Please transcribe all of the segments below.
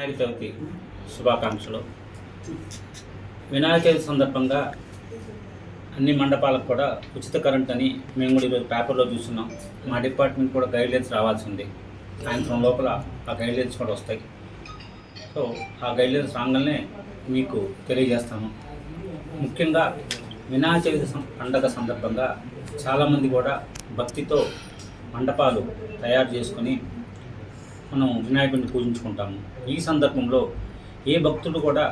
వినాయక చవితి శుభాకాంక్షలు. వినాయక చవితి సందర్భంగా అన్ని మండపాలకు కూడా ఉచిత కరెంట్ అని మేము కూడా ఈరోజు పేపర్లో చూస్తున్నాం. మా డిపార్ట్మెంట్ కూడా గైడ్లైన్స్ రావాల్సి ఉంది. సాయంత్రం లోపల ఆ గైడ్లైన్స్ కూడా వస్తాయి. సో ఆ గైడ్లైన్స్ రాగానే మీకు తెలియజేస్తాము ముఖ్యంగా వినాయక చవితి పండగ సందర్భంగా చాలామంది కూడా భక్తితో మండపాలు తయారు చేసుకొని మనం వినాయకుడిని పూజించుకుంటాము. ఈ సందర్భంలో ఏ భక్తుడు కూడా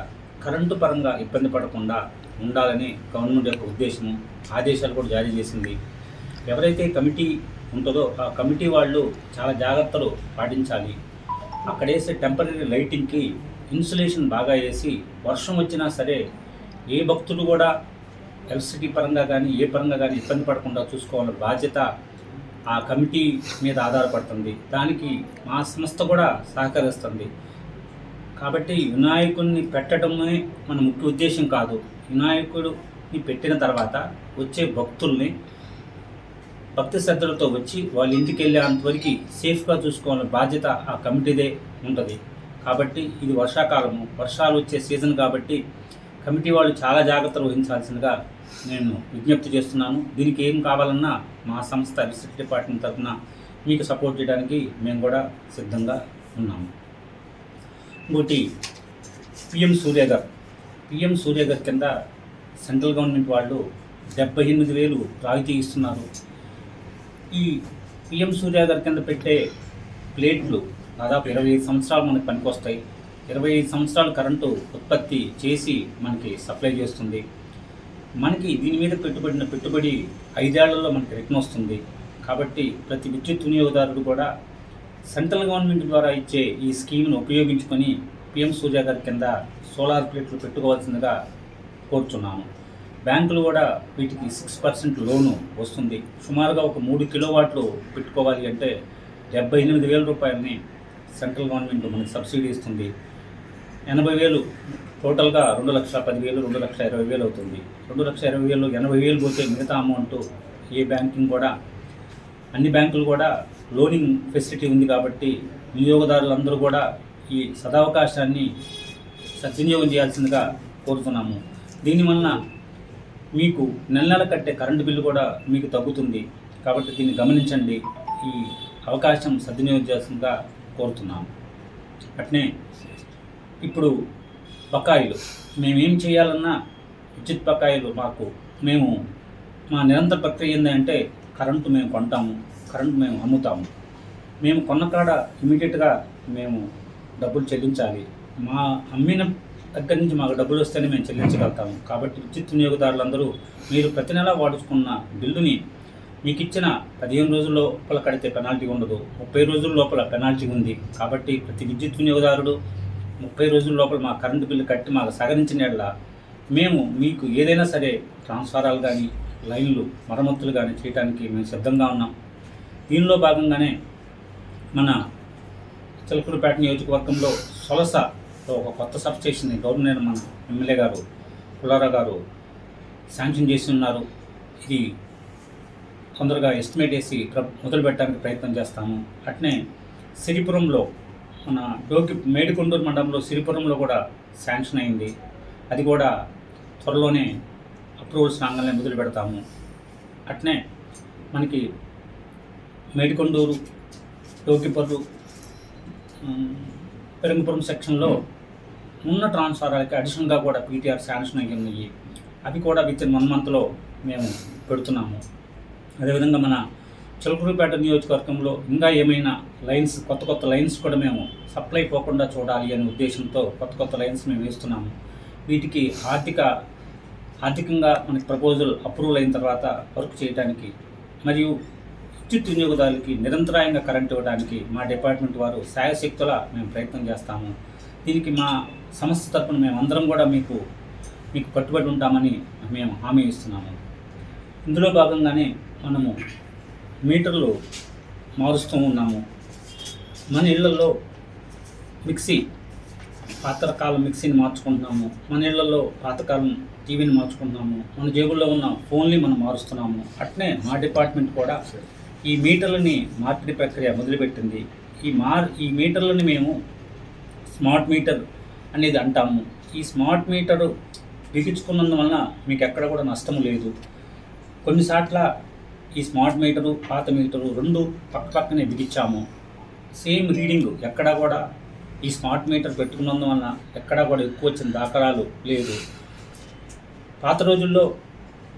కరెంటు పరంగా ఇబ్బంది పడకుండా ఉండాలని గవర్నమెంట్ యొక్క ఉద్దేశము ఆదేశాలు కూడా జారీ చేసింది. ఎవరైతే కమిటీ ఉంటుందో ఆ కమిటీ వాళ్ళు చాలా జాగ్రత్తలు పాటించాలి. అక్కడ వేసే టెంపరీ లైటింగ్కి ఇన్సులేషన్ బాగా వేసి వర్షం వచ్చినా సరే ఏ భక్తుడు కూడా ఎలక్ట్రిసిటీ పరంగా కానీ ఏ పరంగా కానీ ఇబ్బంది పడకుండా చూసుకోవాలని బాధ్యత ఆ కమిటీ మీద ఆధారపడుతుంది. దానికి మా సంస్థ కూడా సహకరిస్తుంది. కాబట్టి వినాయకుడిని పెట్టడమే మన ముఖ్య ఉద్దేశం కాదు. వినాయకుడిని పెట్టిన తర్వాత వచ్చే భక్తుల్ని భక్తి శ్రద్ధలతో వచ్చి వాళ్ళ ఇంటికి వెళ్ళేంతవరకు సేఫ్గా చూసుకోవాలని బాధ్యత ఆ కమిటీదే ఉంటుంది. కాబట్టి ఇది వర్షాకాలము. వర్షాలు వచ్చే సీజన్ కాబట్టి కమిటీ వాళ్ళు చాలా జాగ్రత్తలు వహించాల్సిందిగా నేను విజ్ఞప్తి చేస్తున్నాను. దీనికి ఏం కావాలన్నా మా సంస్థ రీసెర్చ్ డిపార్ట్మెంట్ తరఫున మీకు సపోర్ట్ చేయడానికి మేము కూడా సిద్ధంగా ఉన్నాము. ఇంకోటి పిఎం సూర్యగర్. పిఎం సూర్యగర్ కింద సెంట్రల్ గవర్నమెంట్ వాళ్ళు డెబ్బై ఎనిమిది వేలు రాయితీ ఇస్తున్నారు. ఈ పిఎం సూర్యగర్ కింద పెట్టే ప్లేట్లు దాదాపు ఇరవై ఐదు సంవత్సరాలు మనకు పనికొస్తాయి. ఇరవై ఐదు సంవత్సరాలు కరెంటు ఉత్పత్తి చేసి మనకి సప్లై చేస్తుంది. మనకి దీని మీద పెట్టుబడిన పెట్టుబడి ఐదేళ్ళలో మనకి రిటర్న్ వస్తుంది. కాబట్టి ప్రతి విద్యుత్ వినియోగదారుడు కూడా సెంట్రల్ గవర్నమెంట్ ద్వారా ఇచ్చే ఈ స్కీమ్ను ఉపయోగించుకొని పిఎం సూర్య గారి కింద సోలార్ ప్లేట్లు పెట్టుకోవాల్సిందిగా కోరుచున్నాము. బ్యాంకులు కూడా వీటికి సిక్స్ పర్సెంట్ లోను వస్తుంది. సుమారుగా ఒక మూడు కిలోవాట్లు పెట్టుకోవాలి అంటే డెబ్బై ఎనిమిది వేల రూపాయలని సెంట్రల్ గవర్నమెంట్ మనకి సబ్సిడీ ఇస్తుంది. ఎనభై వేలు. టోటల్గా రెండు లక్షల పదివేలు రెండు లక్షల ఇరవై వేలు అవుతుంది. రెండు లక్షల ఇరవై వేలు ఎనభై వేలు పోతే మిగతా అమౌంట్ ఏ బ్యాంకింగ్ కూడా అన్ని బ్యాంకులు కూడా లోనింగ్ ఫెసిలిటీ ఉంది కాబట్టి వినియోగదారులందరూ కూడా ఈ సదావకాశాన్ని సద్వినియోగం చేయాల్సిందిగా కోరుతున్నాము. దీనివలన మీకు నెల నెల కట్టే కరెంటు బిల్లు కూడా మీకు తగ్గుతుంది కాబట్టి దీన్ని గమనించండి. ఈ అవకాశం సద్వినియోగం చేయాల్సిందిగా కోరుతున్నాము. అట్నే ఇప్పుడు బకాయిలు. మేమేం చేయాలన్నా విద్యుత్ బకాయిలు మాకు మేము మా నిరంతర ప్రక్రియ ఏంటంటే కరెంటు మేము కొంటాము కరెంటు మేము అమ్ముతాము. మేము కొన్న కాడ ఇమీడియట్గా మేము డబ్బులు చెల్లించాలి. మా అమ్మిన దగ్గర నుంచి మాకు డబ్బులు వస్తేనే మేము చెల్లించగలుగుతాము. కాబట్టి విద్యుత్ వినియోగదారులందరూ మీరు ప్రతి నెల వాడుకున్న బిల్లుని మీకు ఇచ్చిన పదిహేను రోజుల లోపల కడితే పెనాల్టీ ఉండదు. ముప్పై రోజుల లోపల పెనాల్టీ ఉంది. కాబట్టి ప్రతి విద్యుత్ వినియోగదారుడు ముప్పై రోజుల లోపల మా కరెంటు బిల్లు కట్టి మాకు సహకరించిన మేము మీకు ఏదైనా సరే ట్రాన్స్ఫారాలు కానీ లైన్లు మరమ్మతులు కానీ చేయడానికి మేము సిద్ధంగా ఉన్నాం. దీనిలో భాగంగానే మన చిలకలపేట నియోజకవర్గంలో సొలస ఒక కొత్త సబ్ స్టేషన్ గవర్నర్ మన ఎమ్మెల్యే గారు పుల్లారా గారు శాంక్షన్ చేసి ఉన్నారు. ఇది తొందరగా ఎస్టిమేట్ వేసి మొదలు పెట్టడానికి ప్రయత్నం చేస్తాము. అట్నే సిరిపురంలో మన టోకి మేడికొండూరు మండలంలో సిరిపురంలో కూడా శాంక్షన్ అయింది. అది కూడా త్వరలోనే అప్రూవల్స్ రాగానే మొదలు పెడతాము. అట్నే మనకి మేడికొండూరు టోకిపర్రు పెరంగపురం సెక్షన్లో ఉన్న ట్రాన్స్ఫారాలకి అడిషనల్గా కూడా పీటీఆర్ శాంక్షన్ అయ్యి ఉన్నాయి. అవి కూడా విత్ ఇన్ వన్ మంత్లో మేము పెడుతున్నాము. అదేవిధంగా మన చిలకూరుపేట నియోజకవర్గంలో ఇంకా ఏమైనా లైన్స్ కొత్త కొత్త లైన్స్ కూడా మేము సప్లై పోకుండా చూడాలి అనే ఉద్దేశంతో కొత్త కొత్త లైన్స్ మేము వేస్తున్నాము. వీటికి ఆర్థిక ఆర్థికంగా మనకి ప్రపోజల్ అప్రూవల్ అయిన తర్వాత వర్క్ చేయడానికి మరియు విద్యుత్ వినియోగదారులకి నిరంతరాయంగా కరెంట్ ఇవ్వడానికి మా డిపార్ట్మెంట్ వారు సాయశక్తుల మేము ప్రయత్నం చేస్తాము. దీనికి మా సంస్థ తరపున మేము అందరం కూడా మీకు మీకు కట్టుబడి ఉంటామని మేము హామీ ఇస్తున్నాము. ఇందులో భాగంగానే మనము మీటర్లు మారుస్తూ ఉన్నాము. మన ఇళ్ళలో మిక్సీ పాతకాలం మిక్సీని మార్చుకుంటున్నాము. మన ఇళ్ళలో పాతకాలం టీవీని మార్చుకుంటున్నాము. మన జేబుల్లో ఉన్న ఫోన్ని మనం మారుస్తున్నాము. అట్నే మా డిపార్ట్మెంట్ కూడా ఈ మీటర్లని మార్పిడి ప్రక్రియ మొదలుపెట్టింది. ఈ మార్ ఈ మీటర్లని మేము స్మార్ట్ మీటర్ అనేది అంటాము. ఈ స్మార్ట్ మీటరు బిగించుకున్నందువలన మీకు ఎక్కడ కూడా నష్టం లేదు. కొన్నిసార్ల ఈ స్మార్ట్ మీటరు పాత మీటరు రెండు పక్క పక్కనే బిగించాము. సేమ్ రీడింగ్ ఎక్కడా కూడా ఈ స్మార్ట్ మీటర్ పెట్టుకున్నందువలన ఎక్కడా కూడా ఎక్కువ వచ్చిన దాఖలాలు లేదు. పాత రోజుల్లో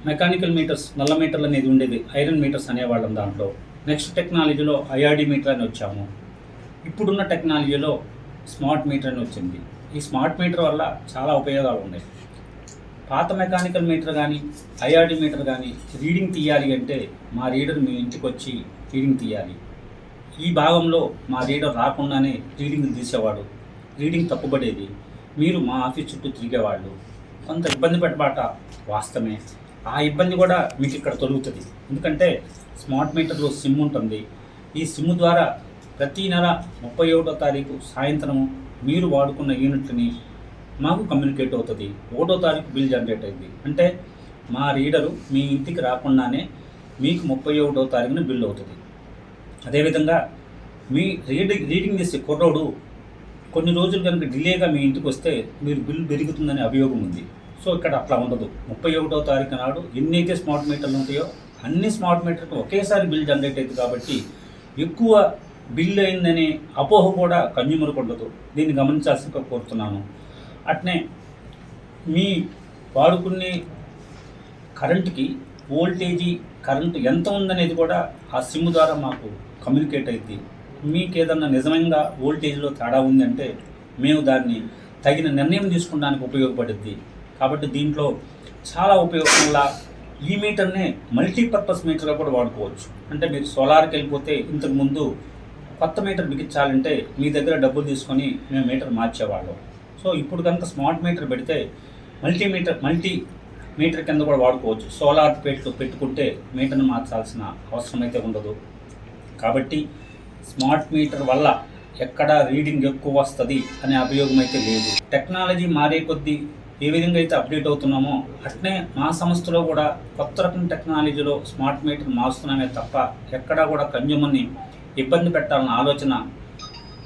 మెకానికల్ మీటర్స్ నల్ల మీటర్లు అనేది ఉండేది ఐరన్ మీటర్స్ అనేవాళ్ళం దాంట్లో. నెక్స్ట్ టెక్నాలజీలో ఐఆర్డి మీటర్ అని వచ్చాము. ఇప్పుడున్న టెక్నాలజీలో స్మార్ట్ మీటర్ అని వచ్చింది. ఈ స్మార్ట్ మీటర్ వల్ల చాలా ఉపయోగాలు ఉన్నాయి. పాత మెకానికల్ మీటర్ కానీ ఐఆర్డి మీటర్ కానీ రీడింగ్ తీయాలి అంటే మా రీడర్ మీ ఇంటికి వచ్చి రీడింగ్ తీయాలి. ఈ భాగంలో మా రీడర్ రాకుండానే రీడింగ్ తీసేవాడు. రీడింగ్ తప్పుబడేది. మీరు మా ఆఫీస్ చుట్టూ తిరిగేవాళ్ళు. కొంత ఇబ్బంది పెట్టబాట వాస్తవమే. ఆ ఇబ్బంది కూడా మీకు ఇక్కడ తొలుగుతుంది. ఎందుకంటే స్మార్ట్ మీటర్లో సిమ్ ఉంటుంది. ఈ సిమ్ ద్వారా ప్రతి నెల ముప్పై ఒకటో తారీఖు సాయంత్రం మీరు వాడుకున్న యూనిట్ని మాకు కమ్యూనికేట్ అవుతుంది. ఒకటో తారీఖు బిల్ జనరేట్ అయింది. అంటే మా రీడరు మీ ఇంటికి రాకుండానే మీకు ముప్పై ఒకటో తారీఖున బిల్ అవుతుంది. అదేవిధంగా మీ రీడింగ్ రీడింగ్ చేసే కుర్రోడు కొన్ని రోజులు కనుక డిలేగా మీ ఇంటికి వస్తే మీరు బిల్ పెరుగుతుందనే అభియోగం ఉంది. సో ఇక్కడ అట్లా ఉండదు. ముప్పై ఒకటో తారీఖు నాడు ఎన్నైతే స్మార్ట్ మీటర్లు ఉంటాయో అన్ని స్మార్ట్ మీటర్కి ఒకేసారి బిల్ జనరేట్ అవుతుంది కాబట్టి ఎక్కువ బిల్ అయిందనే అపోహ కూడా కన్జ్యూమర్కి ఉండదు. దీన్ని గమనించాల్సి కోరుతున్నాను. అట్నే మీ వాడుకునే కరెంటుకి వోల్టేజీ కరెంటు ఎంత ఉందనేది కూడా ఆ సిమ్ ద్వారా మాకు కమ్యూనికేట్ అయింది మీకు ఏదన్నా నిజంగా వోల్టేజ్లో తేడా ఉందంటే మేము దాన్ని తగిన నిర్ణయం తీసుకోవడానికి ఉపయోగపడుద్ది. కాబట్టి దీంట్లో చాలా ఉపయోగంగా ఈ మీటర్నే మల్టీపర్పస్ మీటర్గా కూడా వాడుకోవచ్చు. అంటే మీరు సోలార్కి వెళ్ళిపోతే ఇంతకు ముందు కొత్త మీటర్ బిగించాలంటే మీ దగ్గర డబ్బులు తీసుకొని మేము మీటర్ మార్చేవాళ్ళం. సో ఇప్పుడు కనుక స్మార్ట్ మీటర్ పెడితే మల్టీ మీటర్ మల్టీ మీటర్ కింద కూడా వాడుకోవచ్చు. సోలార్ పెట్లు పెట్టుకుంటే మీటర్ని మార్చాల్సిన అవసరం అయితే ఉండదు. కాబట్టి స్మార్ట్ మీటర్ వల్ల ఎక్కడ రీడింగ్ ఎక్కువ వస్తుంది అనే అభియోగం అయితే లేదు. టెక్నాలజీ మారే కొద్దీ ఏ విధంగా అయితే అప్డేట్ అవుతున్నామో అట్నే మా సంస్థలో కూడా కొత్త రకం టెక్నాలజీలో స్మార్ట్ మీటర్ మారుస్తున్నామే తప్ప ఎక్కడా కూడా కన్జ్యూమర్ని ఇబ్బంది పెట్టాలన్న ఆలోచన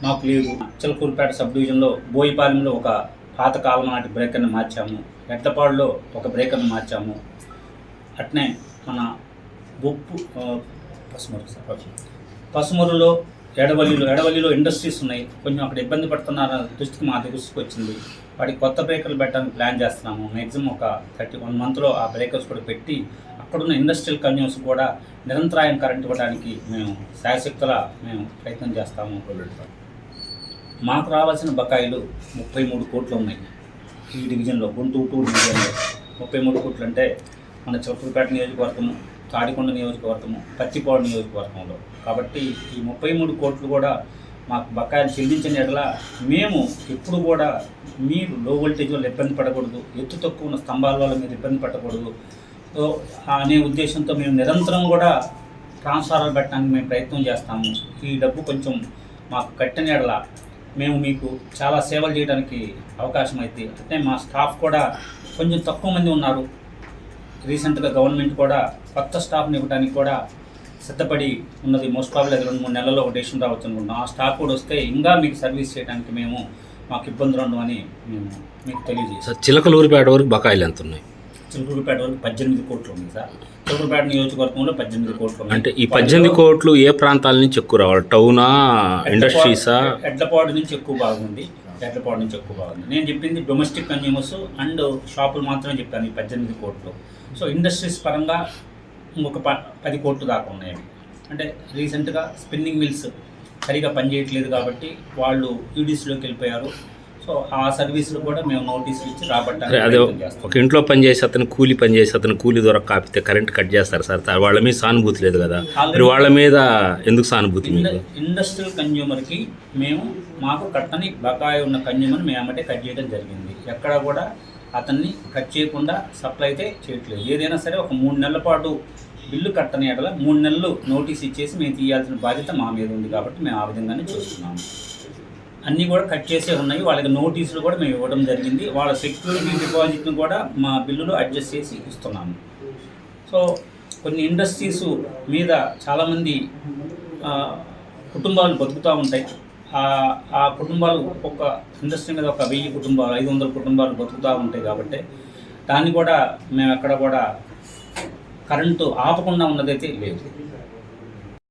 మాకు లేదు చలకూరుపేట సబ్ డివిజన్లో బోయిపాలెంలో ఒక పాతకాలం నాటి బ్రేకర్ని మార్చాము. ఎడ్లపాడులో ఒక బ్రేకర్ని మార్చాము. అట్నే మన బొప్పు పసుమరు పసుమరులో ఎడవల్లిలో ఎడవల్లిలో ఇండస్ట్రీస్ ఉన్నాయి. కొంచెం అక్కడ ఇబ్బంది పడుతున్నారు దృష్టికి మా దృష్టికి వచ్చింది. వాటికి కొత్త బ్రేకర్లు పెట్టడానికి ప్లాన్ చేస్తున్నాము. మ్యాక్సిమం ఒక థర్టీ వన్ మంత్లో ఆ బ్రేకర్స్ కూడా పెట్టి అక్కడున్న ఇండస్ట్రియల్ కన్యూస్ కూడా నిరంతరాయం కరెంట్ ఇవ్వడానికి మేము శాయశక్తుల మేము ప్రయత్నం చేస్తాము. మాకు రావాల్సిన బకాయిలు ముప్పై మూడు కోట్లు ఉన్నాయి. ఈ డివిజన్లో గుంటూరు టూ డివిజన్లో ముప్పై మూడు కోట్లు అంటే మన చిలకూరుపేట నియోజకవర్గము తాడికొండ నియోజకవర్గము పత్తిపాడు నియోజకవర్గంలో. కాబట్టి ఈ ముప్పై మూడు కోట్లు కూడా మాకు బకాయిలు చెల్లించిన ఎడల మేము ఎప్పుడు కూడా మీరు లో వోల్టేజ్ వల్ల ఇబ్బంది పడకూడదు ఎత్తు తక్కువ ఉన్న స్తంభాల వల్ల మీరు ఇబ్బంది పడకూడదు. సో అనే ఉద్దేశంతో మేము నిరంతరం కూడా ట్రాన్స్ఫార్మర్ పెట్టడానికి మేము ప్రయత్నం చేస్తాము. ఈ డబ్బు కొంచెం మాకు కట్టిన ఎడల మేము మీకు చాలా సేవలు చేయడానికి అవకాశం అయితే అంటే మా స్టాఫ్ కూడా కొంచెం తక్కువ మంది ఉన్నారు. రీసెంట్గా గవర్నమెంట్ కూడా కొత్త స్టాఫ్ని ఇవ్వడానికి కూడా సిద్ధపడి ఉన్నది. మోస్ట్ ప్రాబ్లీ రెండు మూడు నెలల్లో ఒక డెసిషన్ రావచ్చు అనుకుంటున్నాం. ఆ స్టాఫ్ కూడా వస్తే ఇంకా మీకు సర్వీస్ చేయడానికి మేము మాకు ఇబ్బందులు ఉండవని మేము మీకు తెలియజేస్తాం. చిలకలూరిపేట వరకు బకాయిలు ఎంత ఉన్నాయి? చిలుకూరుపేట వరకు పద్దెనిమిది కోట్లు ఉంది సార్. చిలుకూరుపేట నియోజకవర్గంలో పద్దెనిమిది కోట్లు ఉన్నాయి అంటే ఈ పద్దెనిమిది కోట్లు ఏ ప్రాంతాల నుంచి ఎక్కువ రావాలి? టౌనా ఇండస్ట్రీసా? ఎడ్లపాడు నుంచి ఎక్కువ బాగుంది. ఎడ్లపాడు నుంచి ఎక్కువ బాగుంది. నేను చెప్పింది డొమెస్టిక్ కన్జ్యూమర్స్ అండ్ షాపులు మాత్రమే చెప్పాను ఈ పద్దెనిమిది కోట్లు. సో ఇండస్ట్రీస్ పరంగా ఇంకొక ప పది కోట్లు దాకా ఉన్నాయి. అంటే రీసెంట్గా స్పిన్నింగ్ మిల్స్ సరిగా పనిచేయట్లేదు కాబట్టి వాళ్ళు యూడీసీలోకి వెళ్ళిపోయారు. సో ఆ సర్వీసులు కూడా మేము నోటీసులు ఇచ్చి రాబట్టడానికి అదే ఒక ఇంట్లో పని చేసి అతను కూలి పని చేసి అతను కూలి ద్వారా కాపితే కరెంట్ కట్ చేస్తారు సార్. వాళ్ళ మీద సానుభూతి లేదు కదా. మరి వాళ్ళ మీద ఎందుకు సానుభూతి ఇండస్ట్రియల్ కన్జ్యూమర్కి మేము మాకు కట్టని బకాయి ఉన్న కన్జ్యూమర్ మేము అంటే కట్ చేయడం జరిగింది. ఎక్కడ కూడా అతన్ని కట్ చేయకుండా సప్లై అయితే చేయట్లేదు. ఏదైనా సరే ఒక మూడు నెలల పాటు బిల్లు కట్టని ఎడల మూడు నెలలు నోటీస్ ఇచ్చేసి మేము తీయాల్సిన బాధ్యత మా మీద ఉంది కాబట్టి మేము ఆ విధంగానే చూస్తున్నాము. అన్నీ కూడా కట్ చేసే ఉన్నాయి. వాళ్ళకి నోటీసులు కూడా మేము ఇవ్వడం జరిగింది. వాళ్ళ సెక్యూరిటీ డిపాజిట్ని కూడా మా బిల్లులో అడ్జస్ట్ చేసి ఇస్తున్నాము. సో కొన్ని ఇండస్ట్రీస్ మీద చాలామంది కుటుంబాలు బతుకుతూ ఉంటాయి. ఆ- ఆ కుటుంబాలు ఒక్కొక్క ఇండస్ట్రీ మీద ఒక వెయ్యి కుటుంబాలు ఐదు వందల కుటుంబాలు బతుకుతూ ఉంటాయి కాబట్టి దాన్ని కూడా మేము ఎక్కడ కూడా కరెంటు ఆపకుండా ఉన్నదైతే లేదు.